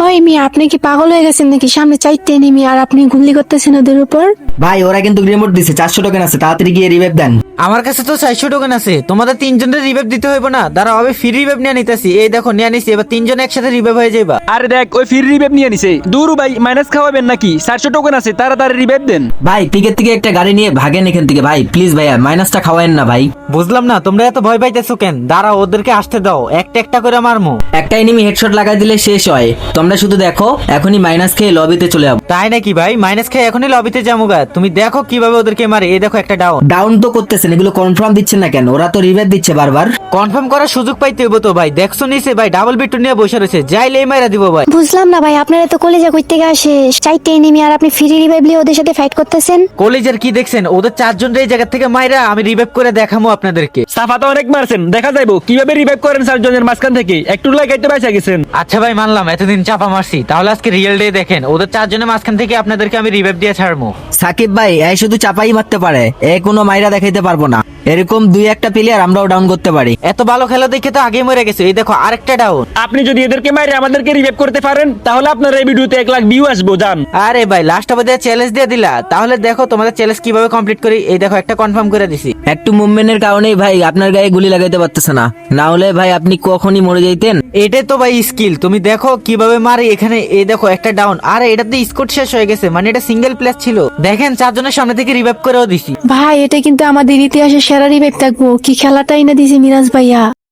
Oh. ওই মিয়া আপনি কি পাগল হয়ে গেছেন নাকি? সামনে চাইতে নেমি আর আপনি গুলি করতেছেন ওদের উপর? ভাই ওরা কিন্তু রিমোট দিছে চারশো টোকেন আছে তাড়াতাড়ি গিয়ে রিভাইভ দেন। আমার কাছে তো চারশো টোকেন আছে তোমাদের তিনজনের রিভাইভ দিতে হইব না। দাঁড়াও আমি ফ্রি রিভাইভ নিয়ে নিতেছি। এই দেখো নিয়ে নিছি এবার তিনজন একসাথে রিভাইভ হয়ে যাইবা। আরে দেখ ওই ফ্রি রিভেপ নিয়ে নিছে। দূর ভাই মাইনাস খাওয়াবেন নাকি? চারশো টোকেন আছে তাড়াতাড়ি রিভেপ দেন। ভাই পিকের থেকে একটা গাড়ি নিয়ে ভাগেন এখান থেকে। ভাই প্লিজ ভাইয়া মাইনাসটা খাওয়ায়েন না ভাই। বুঝলাম না তোমরা এত ভয় পাইতেছো কেন? দাঁড়াও ওদেরকে আসতে দাও। একটা একটা করে মারমু। একটা এনিমি হেডশট লাগাই দিলে শেষ হয়। তোমরা শুধু দেখো এখনই মাইনাস খেয়ে লবিতে চলে যাব। তাই নাকি ভাই? মাইনাস খেয়ে এখনই লবিতে যাব গা। তুমি দেখো কীভাবে ওদেরকে মারে। এই দেখো একটা ডাউন ডাউন তো করতেছেন এগুলো কনফার্ম দিচ্ছেন না কেন? ওরা তো রিভাইভ দিচ্ছে বারবার। কনফার্ম করার সুযোগ পাইতে হইব তো ভাই। দেখছ নিছে ভাই ডাবল বিটু নিয়ে বসে রয়েছে। যাইলেই মাইরা দিব ভাই। বুঝলাম না ভাই আপনারা তো কলেজে কই থেকে আসে। চাইতে নেমি আর আপনি ফ্রি রিভাইভ নিয়ে ওদের সাথে ফাইট করতেছেন? কলেজের কি দেখছেন? ওদের চারজন এই জায়গা থেকে মাইরা আমি রিভাইভ করে দেখামো আপনাদেরকে। সাফা তো অনেক মারছেন। দেখা যাইবো। কীভাবে রিভাইভ করেন চারজনের মাঝখান থেকে? একটু লাগাইতে বাইসা গেছেন। আচ্ছা ভাই মানলাম। এতদিন চাপা মারছি তাহলে আজকে রিয়েল ডে দেখেন। ওদের চারজনের মাঝখান থেকে আপনাদেরকে আমি রিভাইভ দিয়ে ছাড়বো। সাকিব ভাই, এই শুধু চাপাই মারতে পারে। এ কোনো মাইরা দেখাইতে পারব না। এরকম দুই একটা প্লেয়ার আমরাও ডাউন করতে পারি। এত ভালো খেলা দেখে তো আগে মরে গেছে। এই দেখো আরেকটা ডাউন আপনি যদি এদেরকে মাইরে আমাদেরকে রিভাইভ করতে পারেন তাহলে আপনার এই ভিডিওতে এক লাখ ভিউ আসব জান। আরে ভাই লাস্ট অবধি চ্যালেঞ্জ দিয়ে দিলা। তাহলে দেখো তোমাদের চ্যালেঞ্জ কীভাবে কমপ্লিট করি? এই দেখো একটা কনফার্ম করে দিছি। একটু মুভমেন্টের কারণেই ভাই আপনার গায়ে গুলি লাগাইতে পারতেছে না। না হলে ভাই আপনি কখনই মরে যাইতেন। এটাই তো ভাই স্কিল তুমি দেখো কীভাবে মারে এখানে। এই দেখো একটা ডাউন আরে এটাতে স্কোর শেষ হয়ে গেছে। মানে এটা সিঙ্গেল প্লেস ছিল। দেখেন চারজনের সামনে থেকে রিভাইভ করেও দিছি। ভাই এটা কিন্তু আমাদের ইতিহাসে সেরা ব্যাগ থাকব। কি খেলাটাই না দিছি মিরাজ ভাইয়া।